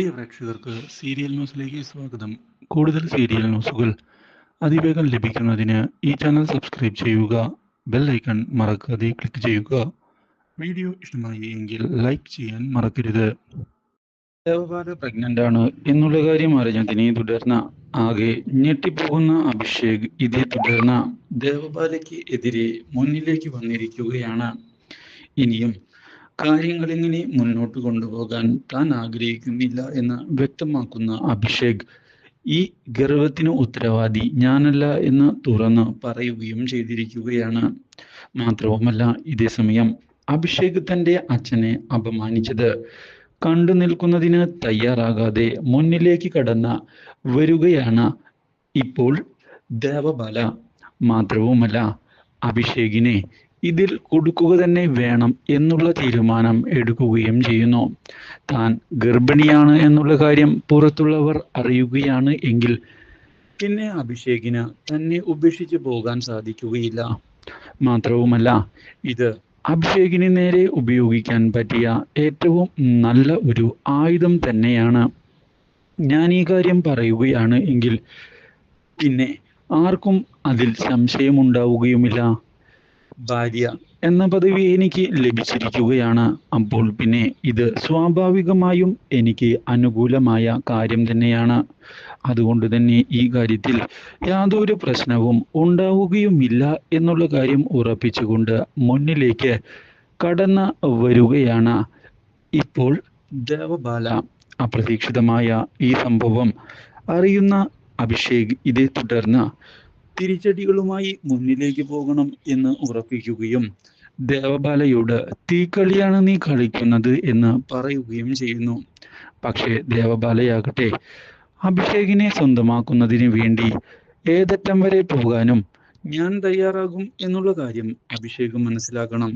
പ്രിയ പ്രേക്ഷകർക്ക് സീരിയൽ ന്യൂസിലേക്ക് സ്വാഗതം. കൂടുതൽ സീരിയൽ ന്യൂസുകൾ അതിവേഗം ലഭിക്കുന്നതിന് ഈ ചാനൽ സബ്സ്ക്രൈബ് ചെയ്യുക ബെൽ ഐക്കൺ മറക്കാതെ ക്ലിക്ക് ചെയ്യുക. വീഡിയോ ഇഷ്ടമായി എങ്കിൽ ലൈക്ക് ചെയ്യാൻ മറക്കരുത്. ദേവപാല പ്രഗ്നന്റ് ആണ് എന്നുള്ള കാര്യം അറിഞ്ഞതിനെ തുടർന്ന് ആകെ ഞെട്ടിപ്പോകുന്ന അഭിഷേക് ഇതേ തുടർന്ന് ദേവപാലയ്ക്ക് എതിരെ മുന്നിലേക്ക് വന്നിരിക്കുകയാണ്. ഇനിയും കാര്യങ്ങൾ ഇങ്ങനെ മുന്നോട്ട് കൊണ്ടുപോകാൻ താൻ ആഗ്രഹിക്കുന്നില്ല എന്ന് വ്യക്തമാക്കുന്ന അഭിഷേക് ഈ ഗർവത്തിന് ഉത്തരവാദി ഞാനല്ല എന്ന് തുറന്ന് പറയുകയും ചെയ്തിരിക്കുകയാണ്. മാത്രവുമല്ല ഇതേ സമയം അഭിഷേക് തന്റെ അച്ഛനെ അപമാനിച്ചത്. കണ്ടു നിൽക്കുന്നതിന് തയ്യാറാകാതെ മുന്നിലേക്ക് കടന്ന വരുകയാണ് ഇപ്പോൾ ദേവബാല. മാത്രവുമല്ല അഭിഷേകിനെ ഇതിൽ കൊടുക്കുക തന്നെ വേണം എന്നുള്ള തീരുമാനം എടുക്കുകയും ചെയ്യുന്നു. താൻ ഗർഭിണിയാണ് എന്നുള്ള കാര്യം പുറത്തുള്ളവർ അറിയുകയാണ് എങ്കിൽ പിന്നെ അഭിഷേകിന് തന്നെ ഉപേക്ഷിച്ച് പോകാൻ സാധിക്കുകയില്ല. മാത്രവുമല്ല ഇത് അഭിഷേകിന് നേരെ ഉപയോഗിക്കാൻ പറ്റിയ ഏറ്റവും നല്ല ഒരു ആയുധം തന്നെയാണ്. ഞാൻ ഈ കാര്യം പറയുകയാണ് എങ്കിൽ പിന്നെ ആർക്കും അതിൽ സംശയമുണ്ടാവുകയുമില്ല. ഭാര്യ. എന്ന പദവി എനിക്ക് ലഭിച്ചിരിക്കുകയാണ്. അപ്പോൾ പിന്നെ ഇത് സ്വാഭാവികമായും എനിക്ക് അനുകൂലമായ കാര്യം തന്നെയാണ്. അതുകൊണ്ട് തന്നെ ഈ കാര്യത്തിൽ യാതൊരു പ്രശ്നവും ഉണ്ടാവുകയുമില്ല എന്നുള്ള കാര്യം ഉറപ്പിച്ചുകൊണ്ട് മുന്നിലേക്ക് കടന്നു വരികയാണ്. ഇപ്പോൾ ദേവബാല അപ്രതീക്ഷിതമായ ഈ സംഭവം അറിയുന്ന അഭിഷേക് ഇതേ തുടർന്ന് തിരിച്ചടികളുമായി മുന്നിലേക്ക് പോകണം എന്ന് ഉറപ്പിക്കുകയും ദേവബാലയോട് തീക്കളിയാണ് നീ കളിക്കുന്നത് എന്ന് പറയുകയും ചെയ്യുന്നു. പക്ഷേ ദേവബാലയാകട്ടെ അഭിഷേകിനെ സ്വന്തമാക്കുന്നതിന് വേണ്ടി ഏതറ്റം വരെ പോകാനും ഞാൻ തയ്യാറാകും എന്നുള്ള കാര്യം അഭിഷേക് മനസ്സിലാക്കണം.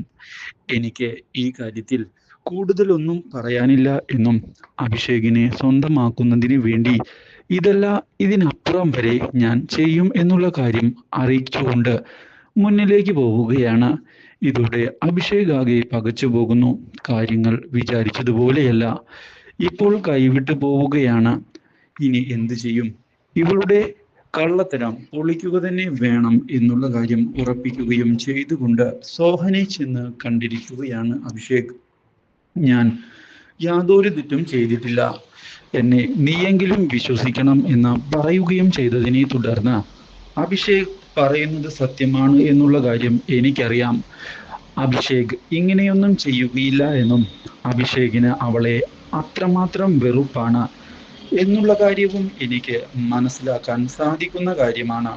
എനിക്ക് ഈ കാര്യത്തിൽ കൂടുതലൊന്നും പറയാനില്ല എന്നും അഭിഷേകിനെ സ്വന്തമാക്കുന്നതിന് വേണ്ടി ഇതല്ല ഇതിനപ്പുറം വരെ ഞാൻ ചെയ്യും എന്നുള്ള കാര്യം അറിയിച്ചുകൊണ്ട് മുന്നിലേക്ക് പോവുകയാണ്. ഇതോടെ അഭിഷേക് ആകെ പകച്ചു പോകുന്നു. കാര്യങ്ങൾ വിചാരിച്ചതുപോലെയല്ല. ഇപ്പോൾ കൈവിട്ടു പോവുകയാണ്. ഇനി എന്തു ചെയ്യും? ഇവളുടെ കള്ളത്തരം പൊളിക്കുക തന്നെ വേണം എന്നുള്ള കാര്യം ഉറപ്പിക്കുകയും ചെയ്തുകൊണ്ട് സോഹനെ ചെന്ന് കണ്ടിരിക്കുകയാണ് അഭിഷേക്. ഞാൻ യാതൊരു തെറ്റും ചെയ്തിട്ടില്ല. എന്നെ നീയെങ്കിലും വിശ്വസിക്കണം എന്ന് പറയുകയും ചെയ്തതിനെ തുടർന്ന് അഭിഷേക് പറയുന്നത് സത്യമാണ് എന്നുള്ള കാര്യം എനിക്കറിയാം. അഭിഷേക് ഇങ്ങനെയൊന്നും ചെയ്യുകയില്ല എന്നും അഭിഷേകിന് അവളെ അത്രമാത്രം വെറുപ്പാണ് എന്നുള്ള കാര്യവും എനിക്ക് മനസ്സിലാക്കാൻ സാധിക്കുന്ന കാര്യമാണ്.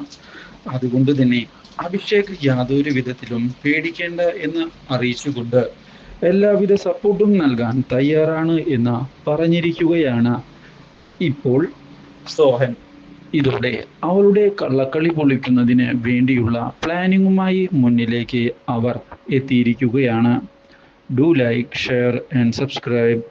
അതുകൊണ്ട് തന്നെ അഭിഷേക് യാതൊരു വിധത്തിലും പേടിക്കേണ്ട എന്ന് അറിയിച്ചുകൊണ്ട് എല്ലാവിധ സപ്പോർട്ടും നൽകാൻ തയ്യാറാണ് എന്ന് പറഞ്ഞിരിക്കുകയാണ് ഇപ്പോൾ സോഹൻ. ഇതോടെ അവളുടെ കള്ളക്കളി പൊളിക്കുന്നതിന് വേണ്ടിയുള്ള പ്ലാനിങ്ങുമായി മുന്നിലേക്ക് അവർ എത്തിയിരിക്കുകയാണ്. Do like share and subscribe